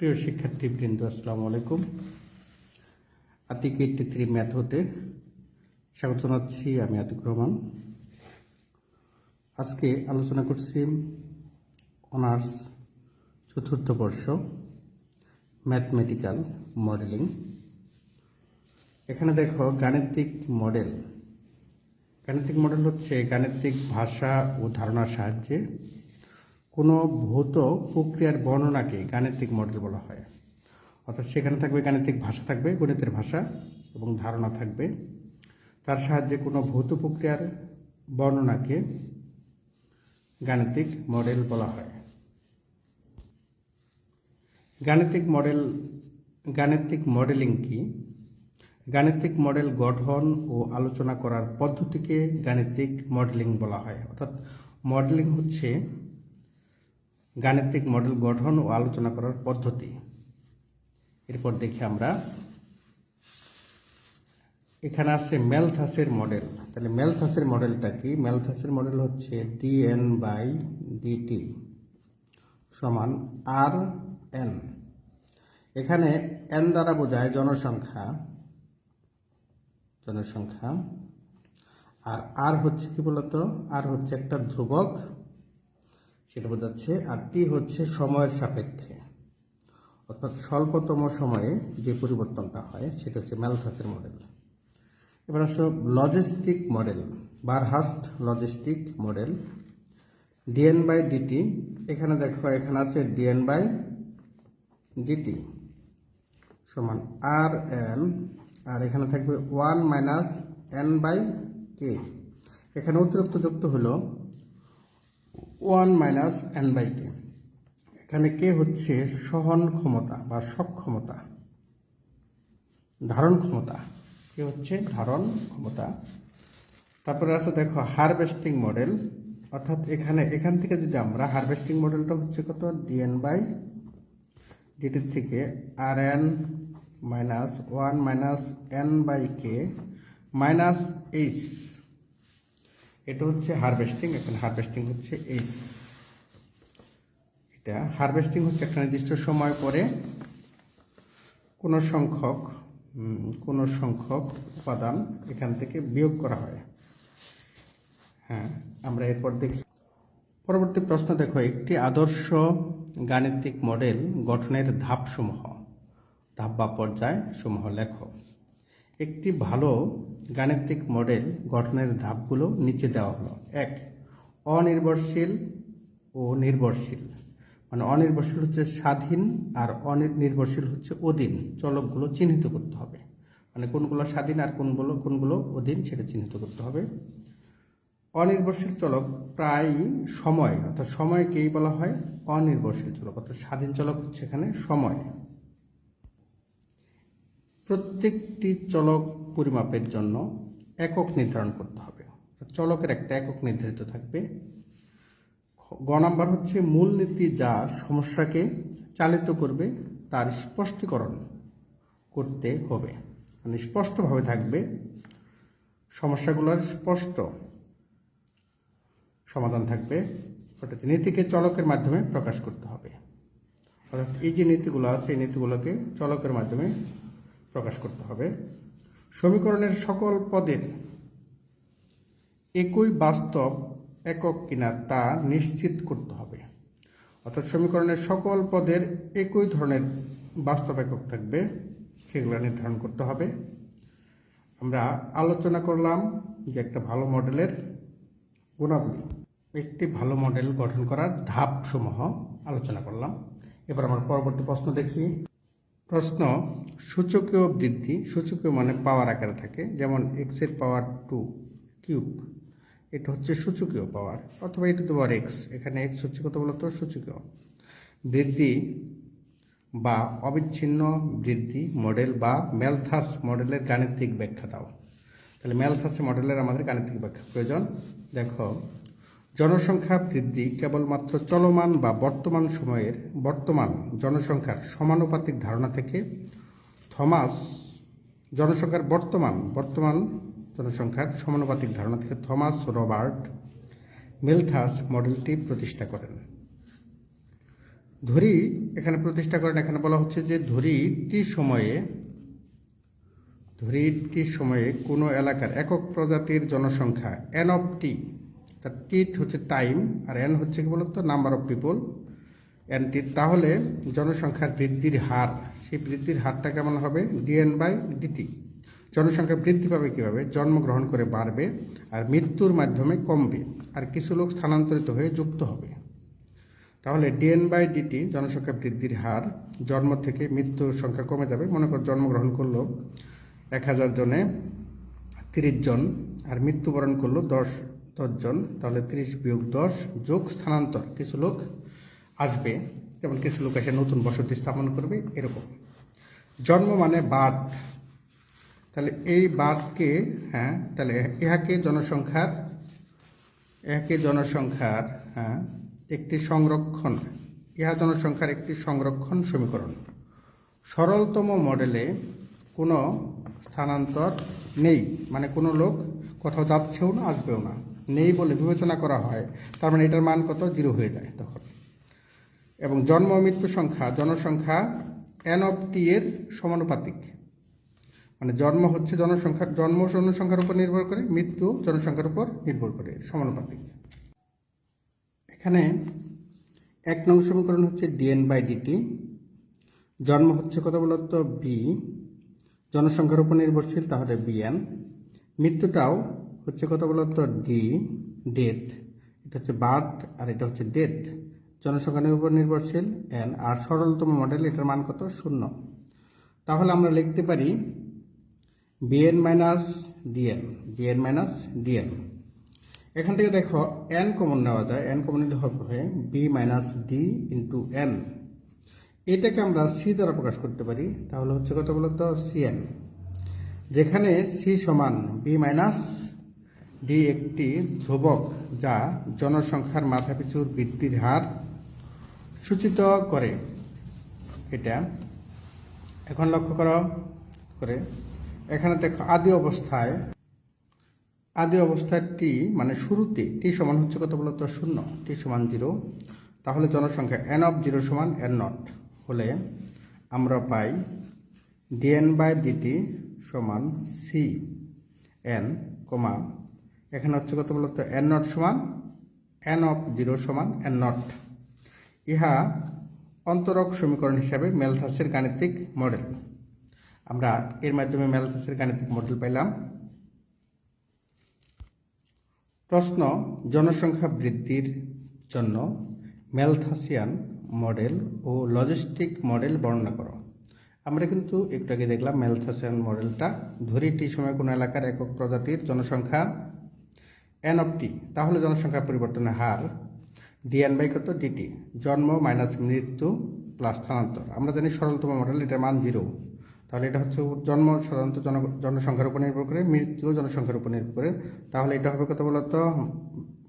প্রিয় শিক্ষার্থীবৃন্দ, আসসালামু আলাইকুম। আতিক এইটটি থ্রি ম্যাথ হতে স্বাগত জানাচ্ছি আমি আতিক রহমান। আজকে আলোচনা করছি অনার্স চতুর্থ বর্ষ, ম্যাথমেটিক্যাল মডেলিং। এখানে দেখো গাণিতিক মডেল। গাণিতিক মডেল হচ্ছে গাণিতিক ভাষা ও ধারণার সাহায্যে কোনো ভৌত প্রক্রিয়ার বর্ণনাকে গাণিতিক মডেল বলা হয়। অর্থাৎ সেখানে থাকবে গাণিতিক ভাষা থাকবে, গণিতের ভাষা এবং ধারণা থাকবে। তার সাহায্যে কোনো ভৌত প্রক্রিয়ার বর্ণনাকে গাণিতিক মডেল বলা হয়। গাণিতিক মডেল, গাণিতিক মডেলিং কি? গাণিতিক মডেল গঠন ও আলোচনা করার পদ্ধতিকে গাণিতিক মডেলিং বলা হয়। অর্থাৎ মডেলিং হচ্ছে গাণিতিক মডেল গঠন ও আলোচনা করার পদ্ধতি। এরপর দেখি আমরা। এখানে আছে ম্যালথাসের মডেল। তাহলে ম্যালথাসের মডেলটা কি? ম্যালথাসের মডেল হচ্ছে ডিএন বাই ডিটি সমান আর এন এখানে এন দ্বারা বোঝায় জনসংখ্যা। জনসংখ্যা। আর আর হচ্ছে কি বলতো? আর হচ্ছে একটা ধ্রুবক। সেটা বোঝাচ্ছে আর টি হচ্ছে সময়ের সাপেক্ষে। অর্থাৎ স্বল্পতম সময়ে যে পরিবর্তনটা হয়, সেটা হচ্ছে ম্যালথাসের মডেল। এবার আসো logistic model, Verhulst logistic model, DN by DT. এখানে দেখো, এখানে আছে ডিএন বাই ডিটি সমান আর এন, আর এখানে থাকবে one minus N by K. এখানে অতিরিক্ত যুক্ত হলো one minus N by K এখানে কে হচ্ছে সহন ক্ষমতা বা সক্ষমতা ধারণ ক্ষমতা। কে হচ্ছে? ধারণ ক্ষমতা। তারপরে আছে দেখো হারভেস্টিং মডেল। অর্থাৎ এখানে, এখান থেকে যদি আমরা হারভেস্টিং মডেলটা হচ্ছে কত? ডিএন বাই ডিটির থেকে R N minus one minus N by K minus H. এটা হচ্ছে হারভেস্টিং এখানে হারভেস্টিং হচ্ছে এইচ এটা হারভেস্টিং হচ্ছে একটা নির্দিষ্ট সময় পরে কোনো সংখ্যক কোনো সংখ্যক উপাদান এখান থেকে বিয়োগ করা হয়। হ্যাঁ আমরা এরপর দেখি। পরবর্তী প্রশ্ন, দেখো, একটি আদর্শ গাণিতিক মডেল গঠনের ধাপসমূহ, ধাপ বা পর্যায় সমূহ লেখো। একটি ভালো গাণিতিক মডেল গঠনের ধাপগুলো নিচে দেওয়া হলো। এক, অনির্ভরশীল ও নির্ভরশীল। মানে অনির্ভরশীল হচ্ছে স্বাধীন আর অনির্ভরশীল হচ্ছে অধীন। চলকগুলো চিহ্নিত করতে হবে। মানে কোনগুলো স্বাধীন আর কোনগুলো কোনগুলো অধীন সেটা চিহ্নিত করতে হবে। অনির্ভরশীল চলক প্রায় সময়, অর্থাৎ সময়কেই বলা হয় অনির্ভরশীল চলক, অর্থাৎ স্বাধীন চলক হচ্ছে এখানে সময়। প্রত্যেকটি চলক পরিমাপের জন্য একক নির্ধারণ করতে হবে। চলকের একটা একক নির্ধারিত থাকবে। গ নাম্বার হচ্ছে মূলনীতি যা সমস্যাকে চালিত করবে, তার স্পষ্টীকরণ করতে হবে। মানে স্পষ্টভাবে থাকবে, সমস্যাগুলোর স্পষ্ট সমাধান থাকবে। অর্থাৎ নীতিকে চলকের মাধ্যমে প্রকাশ করতে হবে। অর্থাৎ এই যে নীতিগুলো আছে, এই নীতিগুলোকে চলকের মাধ্যমে প্রকাশ করতে হবে। সমীকরণের সকল পদের একই বাস্তব একক কিনা তা নিশ্চিত করতে হবে। অর্থাৎ সমীকরণের সকল পদের একই ধরনের বাস্তব একক থাকবে, সেগুলো নির্ধারণ করতে হবে। আমরা আলোচনা করলাম যে একটা ভালো মডেলের গুণাবলী, একটি ভালো মডেল গঠন করার ধাপসমূহ আলোচনা করলাম। এবার আমার পরবর্তী প্রশ্ন দেখি। প্রশ্ন, সূচকীয় বৃদ্ধি, সূচকীয় মানে পাওয়ার আকারে থাকে, যেমন এক্সের পাওয়ার টু কিউব এটা হচ্ছে সূচকীয় পাওয়ার, অথবা এটা তো পাওয়ার এক্স এখানে এক্স হচ্ছে কত বলতো? সূচকীয়। বৃদ্ধি বা অবিচ্ছিন্ন বৃদ্ধি মডেল বা ম্যালথাস মডেলের গাণিতিক ব্যাখ্যা দাও। তাহলে ম্যালথাস মডেলের আমাদের গাণিতিক ব্যাখ্যা প্রয়োজন। দেখো জনসংখ্যা বৃদ্ধি কেবলমাত্র চলমান বা বর্তমান সময়ের বর্তমান জনসংখ্যার সমানুপাতিক ধারণা থেকে থমাস জনসংখ্যার বর্তমান বর্তমান জনসংখ্যার সমানুপাতিক ধারণা থেকে থমাস রবার্ট মিলথাস মডেলটি প্রতিষ্ঠা করেন। ধরি এখানে প্রতিষ্ঠা করেন, এখানে বলা হচ্ছে যে ধরি টি সময়ে ধরি টি সময়ে কোনো এলাকার একক প্রজাতির জনসংখ্যা এন অফ টি তার টি হচ্ছে টাইম আর এন হচ্ছে কি বলতো? Number of people N T তাহলে জনসংখ্যার বৃদ্ধির হার, সেই বৃদ্ধির হারটা কেমন হবে? ডিএন বাই ডিটি জনসংখ্যা বৃদ্ধি পাবে কীভাবে? জন্মগ্রহণ করে বাড়বে আর মৃত্যুর মাধ্যমে কমবে আর কিছু লোক স্থানান্তরিত হয়ে যুক্ত হবে। তাহলে ডিএন বাই ডিটি জনসংখ্যা বৃদ্ধির হার, জন্ম থেকে মৃত্যুর সংখ্যা কমে যাবে। মনে কর জন্মগ্রহণ করল এক হাজার জনে তিরিশ জন আর মৃত্যুবরণ করল দশ দশজন তাহলে তিরিশ বিয়োগ দশ যোগ স্থানান্তর। কিছু লোক আসবে যেমন কিছু লোক এসে নতুন বসতি স্থাপন করবে, এরকম। জন্ম মানে বার্থ তাহলে এই বার্থকে হ্যাঁ তাহলে ইহাকে জনসংখ্যার ইহাকে জনসংখ্যার হ্যাঁ একটি সংরক্ষণ। ইহা জনসংখ্যার একটি সংরক্ষণ সমীকরণ। সরলতম মডেলে কোনো স্থানান্তর নেই। মানে কোনো লোক কোথাও যাচ্ছেও না, আসবেও না। নেই বলে বিবেচনা করা হয়, তার মানে এটার মান কত? জিরো হয়ে যায় তখন। এবং জন্ম মৃত্যু সংখ্যা, জনসংখ্যা এন অফ টি এর সমানুপাতিক। মানে জন্ম হচ্ছে জনসংখ্যা, জন্ম জনসংখ্যার উপর নির্ভর করে, মৃত্যু জনসংখ্যার উপর নির্ভর করে, সমানুপাতিক। এখানে এক নং সমীকরণ হচ্ছে ডিএন বাই ডিটি জন্ম হচ্ছে কত বলতো? বি জনসংখ্যার উপর নির্ভরশীল, তাহলে বিএন মৃত্যুটাও হচ্ছে কত বলতো ডি, ডেথ। এটা হচ্ছে বার্থ আর এটা হচ্ছে ডেথ। জনসংখ্যার উপর নির্ভরশীল, এন, আর সরলতম মডেল, এটার মান কত? শূন্য। তাহলে আমরা লিখতে পারি BN minus DN, BN minus DN. এখান থেকে দেখো, এন কমন নেওয়া যায়। এন কমন নিলে হবে B minus D into N. এটাকে আমরা সি দ্বারা প্রকাশ করতে পারি। তাহলে হচ্ছে কত বলতো? সিএন যেখানে সি সমান বি মাইনাস ডি একটি ধ্রুবক যা জনসংখ্যার মাথাপিছুর বৃদ্ধির হার সূচিত করে। এটা এখন লক্ষ্য করো, করে। এখানে দেখো আদি অবস্থায় আদি অবস্থায় টি মানে শুরুতে টি সমান হচ্ছে কত বলতো? শূন্য টি সমান জিরো তাহলে জনসংখ্যা এন অফ জিরো সমান এন নট হলে আমরা পাই ডিএন বাই ডিটি সমান সি এন কমা এখানে হচ্ছে কত বলতো? এন নট সমান এন অফ জিরো সমান এন নট ইহা অন্তরক সমীকরণ হিসাবে মেলথাসের গাণিতিক মডেল আমরা এর মাধ্যমে মেলথাসের গাণিতিক মডেল পাইলাম। প্রশ্ন, জনসংখ্যা বৃদ্ধির জন্য মেলথাসিয়ান মডেল ও লজিস্টিক মডেল বর্ণনা করো। আমরা কিন্তু একটু আগে দেখলাম মেলথাসিয়ান মডেলটা ধরি টি সময় কোনো এলাকার একক প্রজাতির জনসংখ্যা এন অফ টি তাহলে জনসংখ্যা পরিবর্তনের হার ডিএন বাই কত? ডিটি জন্ম মাইনাস মৃত্যু প্লাস স্থানান্তর। আমরা জানি সরলতম মডেল এটার মান জিরো তাহলে এটা হচ্ছে জন্ম সাধারণত জন, জনসংখ্যার উপর নির্ভর করে, মৃত্যু জনসংখ্যার উপর নির্ভর করে। তাহলে এটা হবে কত বলতো?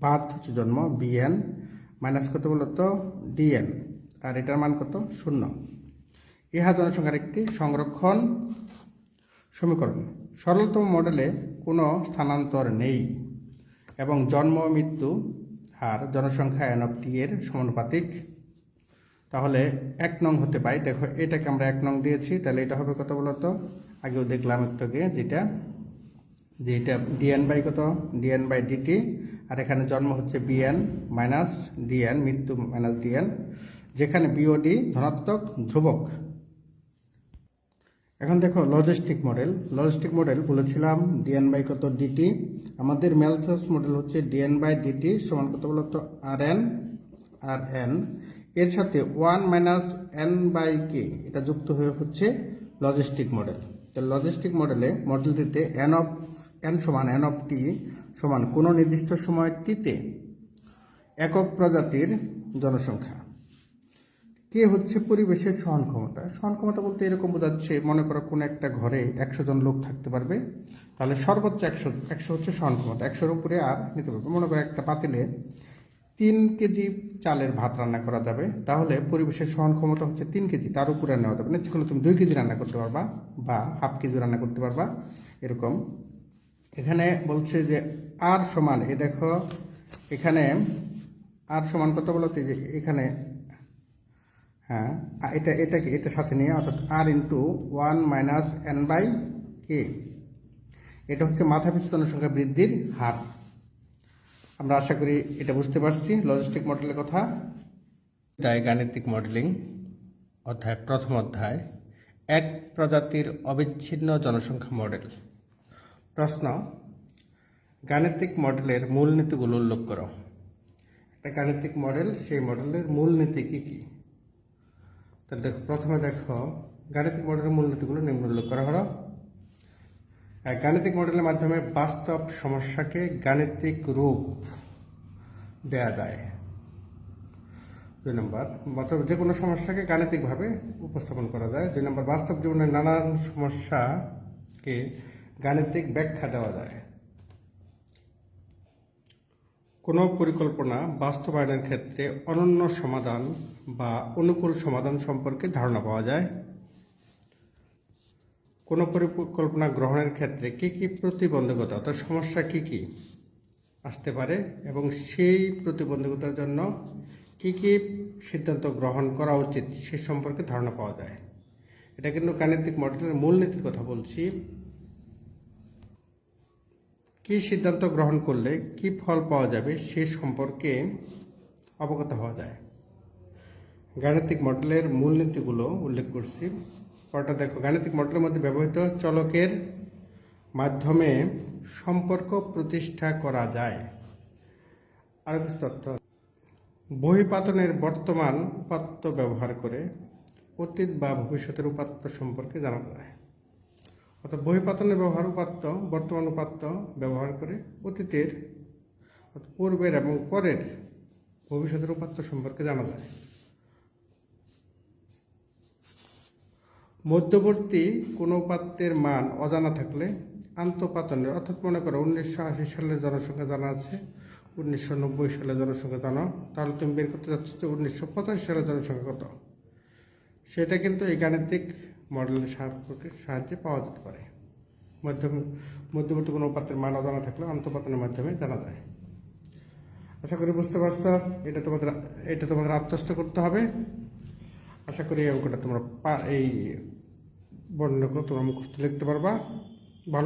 বার্থ হচ্ছে জন্ম বিএন মাইনাস কত বলতো? ডিএন আর এটার মান কত? শূন্য। ইহা জনসংখ্যার একটি সংরক্ষণ সমীকরণ। সরলতম মডেলে কোনো স্থানান্তর নেই। এবং জন্ম, মৃত্যু, হার, জনসংখ্যা এন অফ টি এর সমানুপাতিক। তাহলে এক নং হতে পাই দেখো, এটাকে আমরা এক নং দিয়েছি। তাহলে এটা হবে কত বলতো? আগেও দেখলাম একটু আগে যেটা যে এটা ডিএন বাই কত? ডিএন বাই ডিটি আর এখানে জন্ম হচ্ছে বিএন মাইনাস ডিএন মৃত্যু মাইনাস ডিএন যেখানে বিওডি ধনাত্মক ধ্রুবক। এখন দেখো লজিস্টিক মডেল লজিস্টিক মডেল বলেছিলাম ডিএন বাই কত ডিটি আমাদের ম্যালথাস মডেল হচ্ছে ডিএন বাই ডিটি সমান কত বলতো আর এন আর এন এর সাথে one minus N by K এটা যুক্ত হয়ে হচ্ছে লজিস্টিক মডেল তো লজিস্টিক মডেলে মডেলটিতে এন অফ এন সমান এন অফ টি সমান কোনো নির্দিষ্ট সময় টিতে একক প্রজাতির জনসংখ্যা। কে হচ্ছে পরিবেশের সহন ক্ষমতা সহন ক্ষমতা বলতে এরকম বোঝাচ্ছে, মনে করো কোনো একটা ঘরে একশো জন লোক থাকতে পারবে, তাহলে সর্বোচ্চ একশো একশো হচ্ছে সহন ক্ষমতা একশোর উপরে আর নিতে পারবে। মনে করো একটা পাতিলে তিন কেজি চালের ভাত রান্না করা যাবে, তাহলে পরিবেশের সহন ক্ষমতা হচ্ছে তিন কেজি, তার উপরে নেওয়া যাবে না। সেগুলো তুমি দুই কেজি রান্না করতে পারবা বা হাফ কেজি রান্না করতে পারবা, এরকম। এখানে বলছে যে আর সমান, এ দেখো, এখানে আর সমান কত বলতে যে এখানে হ্যাঁ এটা এটাকে এটা সাথে নিয়ে, অর্থাৎ R into one minus N by K এটা হচ্ছে মাথা পিছু জনসংখ্যা বৃদ্ধির হার। আমরা আশা করি এটা বুঝতে পারছি লজিস্টিক মডেলের কথা। তাই গাণিতিক মডেলিং অধ্যায়, প্রথম অধ্যায়, এক প্রজাতির অবিচ্ছিন্ন জনসংখ্যা মডেল প্রশ্ন, গাণিতিক মডেলের মূলনীতিগুলো উল্লেখ করো। একটা গাণিতিক মডেল সেই মডেলের মূলনীতি কী কী? তাহলে দেখো, প্রথমে দেখো, গাণিতিক মডেলের মূলনীতিগুলো নিম্ন উল্লেখ করা হলো। গাণিতিক মডেলের মাধ্যমে বাস্তব সমস্যাকে গাণিতিক রূপ দেয়া যায়। দুই নম্বর অথবা যে কোনো সমস্যাকে গাণিতিকভাবে উপস্থাপন করা যায়। দুই নম্বর, বাস্তব জীবনের নানান সমস্যাকে গাণিতিক ব্যাখ্যা দেওয়া যায়। কোনো পরিকল্পনা বাস্তবায়নের ক্ষেত্রে অনন্য সমাধান বা অনুকূল সমাধান সম্পর্কে ধারণা পাওয়া যায়? কোনো পরিকল্পনা গ্রহণের ক্ষেত্রে কি কি প্রতিবন্ধকতা অর্থাৎ সমস্যা কি কি আসতে পারে এবং সেই প্রতিবন্ধকতার জন্য কি কি সিদ্ধান্ত গ্রহণ করা উচিত সে সম্পর্কে ধারণা পাওয়া যায়? এটা কিন্তু গাণিতিক মডেলের মূলনীতির কথা বলছি। কি সিদ্ধান্ত গ্রহণ করলে কি ফল পাওয়া যাবে সে সম্পর্কে অবগত হওয়া যায়। গাণিতিক মডেলের মূলনীতিগুলো উল্লেখ করছি। পরটা দেখো, গাণিতিক মডেলের মধ্যে ব্যবহৃত চলকের মাধ্যমে সম্পর্ক প্রতিষ্ঠা করা যায়। আরও কিছু তথ্য। বহিপাতনের বর্তমান উপাত্ত ব্যবহার করে অতীত বা ভবিষ্যতের উপাত্ত সম্পর্কে জানা যায়। অর্থাৎ বহিপাতনের ব্যবহার উপাত্ত, বর্তমান উপাত্ত ব্যবহার করে অতীতের পূর্বের এবং পরের ভবিষ্যতের উপাত্ত সম্পর্কে জানা যায়। মধ্যবর্তী কোনো উপাত্তের মান অজানা থাকলে আন্তঃপাতনের, অর্থাৎ মনে করো উনিশশো আশি সালের জনসংখ্যা জানা আছে, উনিশশো নব্বই সালের জনসংখ্যা জানো, তাহলে তুমি বের করতে যাচ্ছ যে উনিশশো পঁচাশি সালের জনসংখ্যা কত? সেটা কিন্তু এই গাণিতিক মডেলের সাহায্যে সাহায্যে পাওয়া যেতে পারে। মাধ্যমে মধ্যবর্তী কোনো পাত্রের মান অজানা থাকলে আন্তঃপাতনের মাধ্যমে জানা যায়। আশা করি বুঝতে পারছ, এটা তোমাদের এটা তোমাদের আত্মস্থ করতে হবে। আশা করি এই অঙ্কটা তোমরা এই বর্ণনাগুলো তোমরা মুখস্থ লিখতে পারবা।